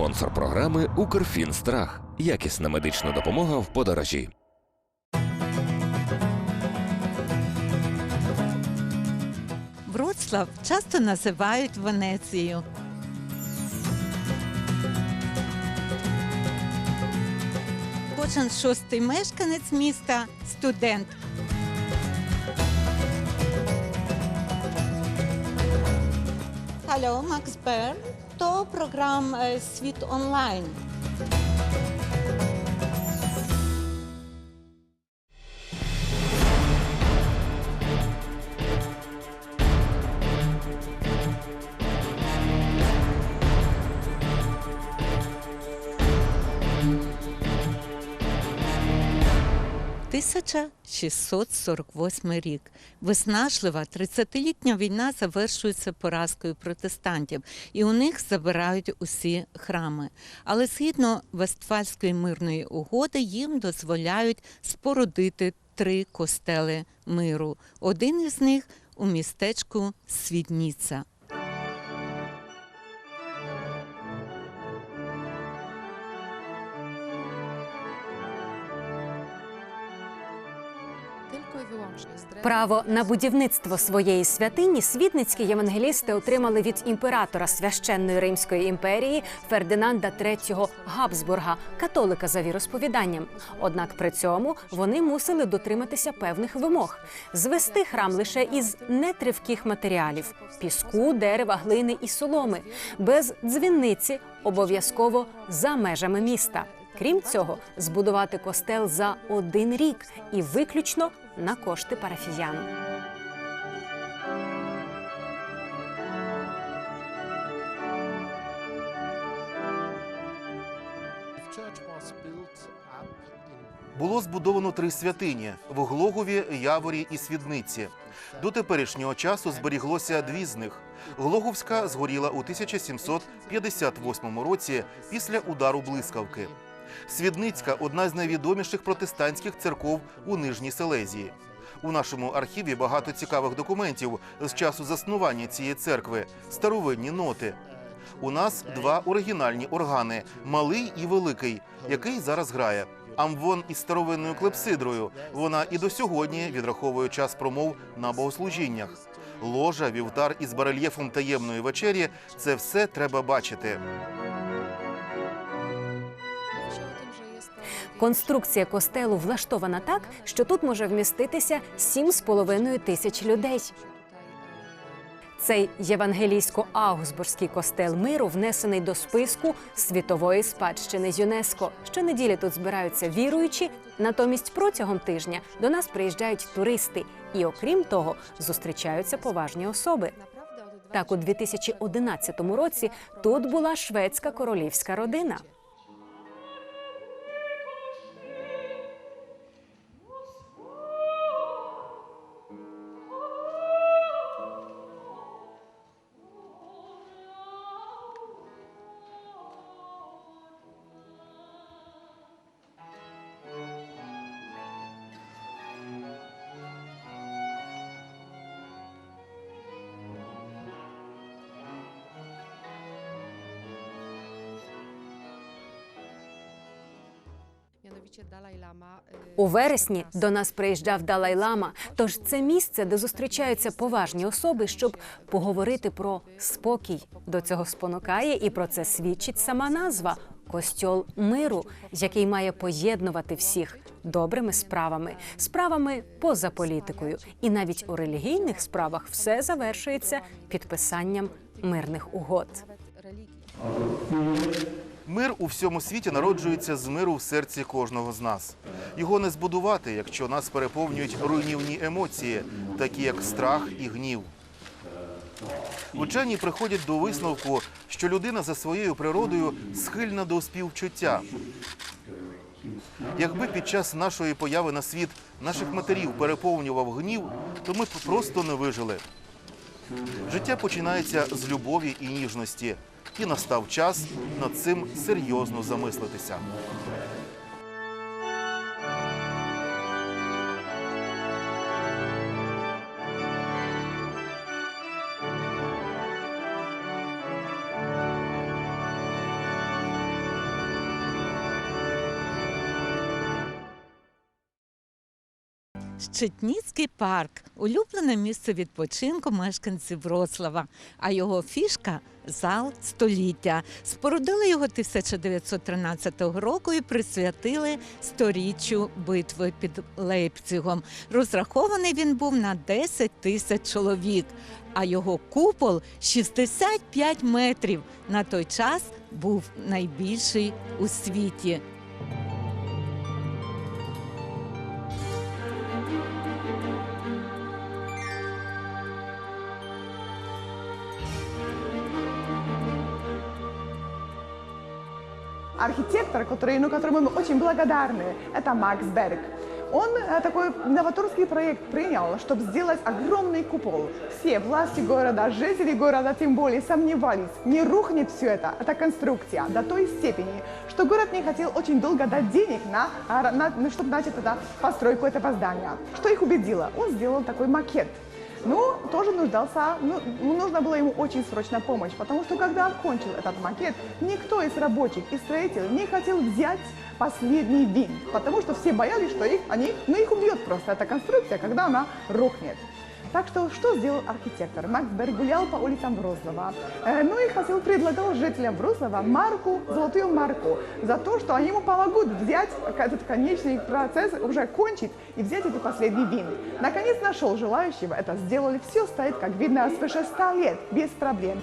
Спонсор програми Укрфінстрах. Якісна медична допомога в подорожі. Вроцлав часто називають Венецією. Кожен шостий мешканець міста студент. Hello, Max Bern. 100 програм е, світ онлайн. 1648 рік. Виснажлива 30-літня війна завершується поразкою протестантів, і у них забирають усі храми. Але згідно Вестфальської мирної угоди їм дозволяють спорудити три костели миру. Один із них у містечку Свідніця. Право на будівництво своєї святині світницькі євангелісти отримали від імператора священної Римської імперії Фердинанда III Габсбурга, католика за віросповіданням. Однак при цьому вони мусили дотриматися певних вимог: звести храм лише із нетривких матеріалів піску, дерева, глини і соломи, без дзвінниці, обов'язково за межами міста. Крім цього, збудувати костел за один рік і виключно на кошти парафіян. Було збудовано три святині в Глогові, Яворі і Свідниці. До теперішнього часу зберіглося дві з них. Глоговська згоріла у 1758 році після удару блискавки. Свідницька одна з найвідоміших протестантських церков у Нижній Селезії. У нашому архіві багато цікавих документів з часу заснування цієї церкви, старовинні ноти. У нас два оригінальні органи малий і великий, який зараз грає. Амвон із старовинною клепсидрою. Вона і до сьогодні відраховує час промов на богослужіннях. Ложа, вівтар із барельєфом таємної вечері це все треба бачити. Конструкція костелу влаштована так, що тут може вміститися 7,5 тисяч людей. Цей євангелійсько-аугсбурзький костел миру внесений до списку світової спадщини ЮНЕСКО. Щонеділі тут збираються віруючі. Натомість протягом тижня до нас приїжджають туристи, і окрім того, зустрічаються поважні особи. Так, у 2011 році тут була шведська королівська родина. У вересні до нас приїжджав Далай-Лама. Тож це місце, де зустрічаються поважні особи, щоб поговорити про спокій. До цього спонукає і про це свідчить сама назва Костьол миру, який має поєднувати всіх добрими справами, справами поза політикою. І навіть у релігійних справах все завершується підписанням мирних угод. Мир у всьому світі народжується з миру в серці кожного з нас. Його не збудувати, якщо нас переповнюють руйнівні емоції, такі як страх і гнів. Учені приходять до висновку, що людина за своєю природою схильна до співчуття. Якби під час нашої появи на світ наших матерів переповнював гнів, то ми б просто не вижили. Життя починається з любові і ніжності, і настав час над цим серйозно замислитися. Щетніцький парк улюблене місце відпочинку мешканців Вроцлава, а його фішка зал століття. Спорудили його 1913 року і присвятили сторіччю битви під Лейпцигом. Розрахований він був на 10 тисяч чоловік, а його купол 65 метрів. На той час був найбільший у світі. Архитектор, который, ну, которому мы очень благодарны, это Макс Берг. Он э, такой новаторский проект принял, чтобы сделать огромный купол. Все власти города, жители города тем более сомневались, не рухнет все это, эта конструкция до той степени, что город не хотел очень долго дать денег на, а, на, на чтобы начать это, постройку этого здания. Что их убедило? Он сделал такой макет. Ну, тоже нуждался, ну, ну, нужно было ему очень срочно помощь, потому что когда окончил этот макет, никто из рабочих и строителей не хотел взять последний винт, потому что все боялись, что их, они, ну, их убьет просто эта конструкция, когда она рухнет. Так что, что сделал архитектор? Макс Берг гулял по улицам Вроцлава, э, ну и хотел, предлагал жителям Вроцлава марку, золотую марку, за то, что они ему помогут взять этот конечный процесс, уже кончить и взять этот последний винт. Наконец нашел желающего, это сделали, все стоит, как видно, свыше 100 лет, без проблем.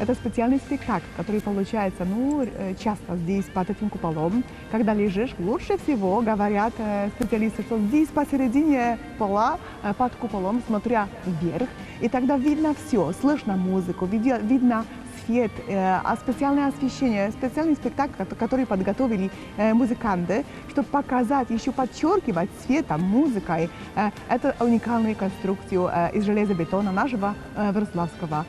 Это специальный спектакль, который получается ну, э, часто здесь под этим куполом. Когда лежишь, лучше всего, говорят э, специалисты, что здесь посередине пола э, под куполом, смотря вверх, и тогда видно все, слышно музыку, видно свет, а специальное освещение, специальный спектакль, ко- который подготовили музыканты, чтобы показать, еще подчеркивать светом, музыкой эту уникальную конструкцию из железобетона нашего э, Вроцлавского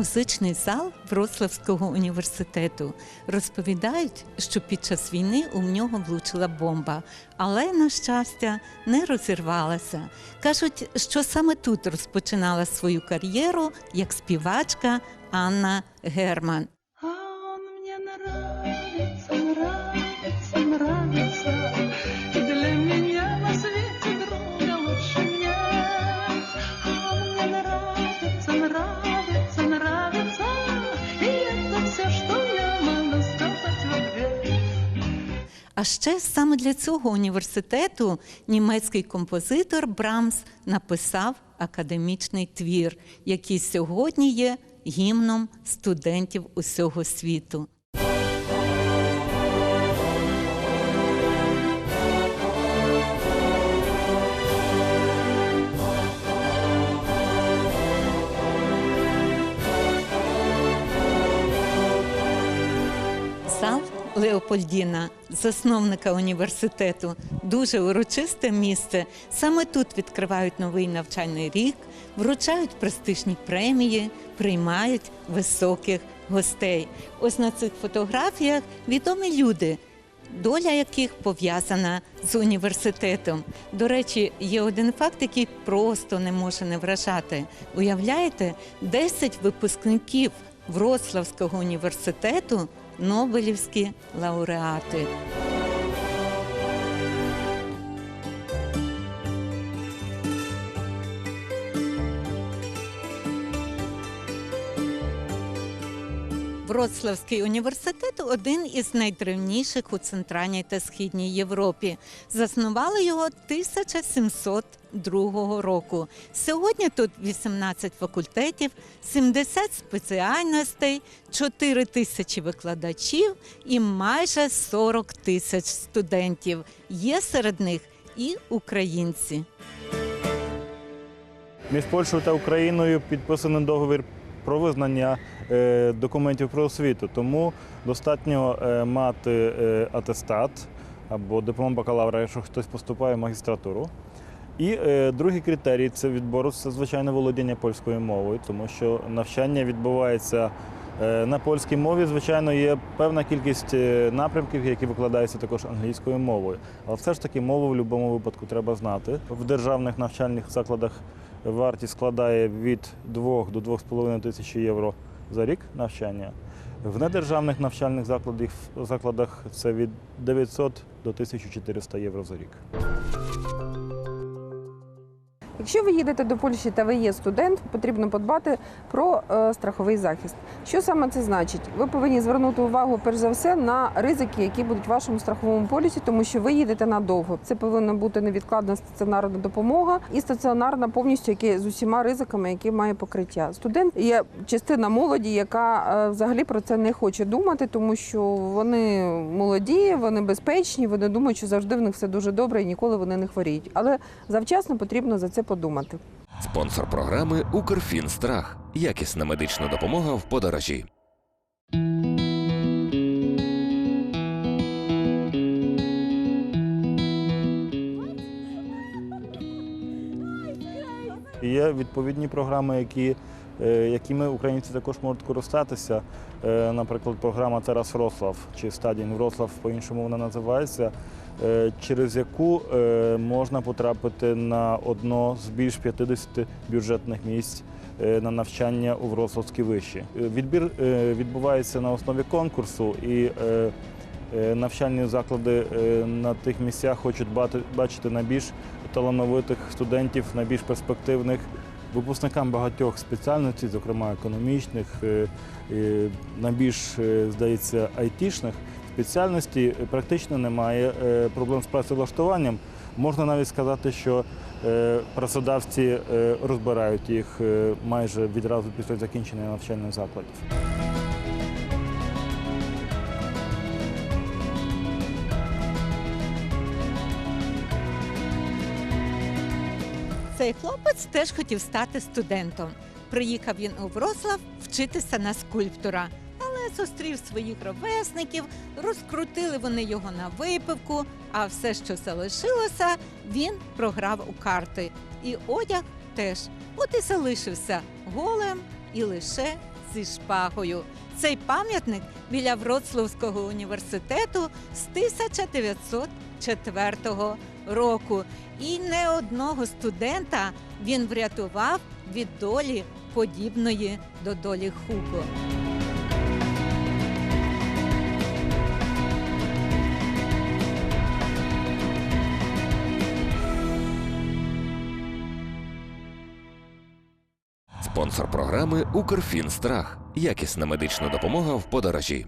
Музичний зал Вроцлавського університету розповідають, що під час війни у нього влучила бомба, але на щастя не розірвалася. кажуть, що саме тут розпочинала свою кар'єру як співачка Анна Герман. А ще саме для цього університету німецький композитор Брамс написав академічний твір, який сьогодні є гімном студентів усього світу. Зал Леопольдіна, засновника університету, дуже урочисте місце. Саме тут відкривають новий навчальний рік, вручають престижні премії, приймають високих гостей. Ось на цих фотографіях відомі люди. Доля яких пов'язана з університетом. До речі, є один факт, який просто не може не вражати. Уявляєте, 10 випускників Вроцлавського університету Нобелівські лауреати. Вроцлавський університет один із найдревніших у центральній та східній Європі. Заснували його 1702 року. Сьогодні тут 18 факультетів, 70 спеціальностей, 4 тисячі викладачів і майже 40 тисяч студентів. Є серед них і українці. Між Польщею та Україною підписаний договір про визнання документів про освіту. Тому достатньо е, мати е, атестат або диплом бакалавра, якщо хтось поступає в магістратуру. І е, другий критерій це відбору це звичайно володіння польською мовою, тому що навчання відбувається е, на польській мові. Звичайно, є певна кількість е, напрямків, які викладаються також англійською мовою. Але все ж таки мову в будь-якому випадку треба знати. В державних навчальних закладах вартість складає від 2 до 2,5 тисячі євро за рік навчання. В недержавних навчальних закладах, закладах це від 900 до 1400 євро за рік. Якщо ви їдете до Польщі та ви є студент, потрібно подбати про е, страховий захист. Що саме це значить? Ви повинні звернути увагу перш за все на ризики, які будуть в вашому страховому полісі, тому що ви їдете надовго. Це повинна бути невідкладна стаціонарна допомога і стаціонарна повністю які з усіма ризиками, які має покриття. Студент є частина молоді, яка е, взагалі про це не хоче думати, тому що вони молоді, вони безпечні, вони думають, що завжди в них все дуже добре і ніколи вони не хворіють. Але завчасно потрібно за це подумати. Спонсор програми Укрфінстрах. Якісна медична допомога в подорожі. Є відповідні програми, які, е, якими українці також можуть користатися. Е, Наприклад, програма Терас Врослав чи Стадін Врослав, по-іншому вона називається, через яку е, можна потрапити на одно з більш 50 бюджетних місць е, на навчання у Вроцлавській виші. Е, Відбір е, відбувається на основі конкурсу і е, е, навчальні заклади е, на тих місцях хочуть бачити найбільш талановитих студентів, найбільш перспективних. Випускникам багатьох спеціальностей, зокрема економічних, е, е, найбільш, е, здається, айтішних спеціальностей, е, практично немає е, проблем з працевлаштуванням. Можна навіть сказати, що е, працедавці розбирають їх майже відразу після закінчення навчальних закладів. Цей хлопець теж хотів стати студентом. Приїхав він у Вроцлав вчитися на скульптора, зустрів своїх ровесників, розкрутили вони його на випивку, а все, що залишилося, він програв у карти. І одяг теж. От і залишився голим і лише зі шпагою. Цей пам'ятник біля Вроцлавського університету з 1904 року. І не одного студента він врятував від долі, подібної до долі Хуго. Спонсор програми Укрфінстрах. Якісна медична допомога в подорожі.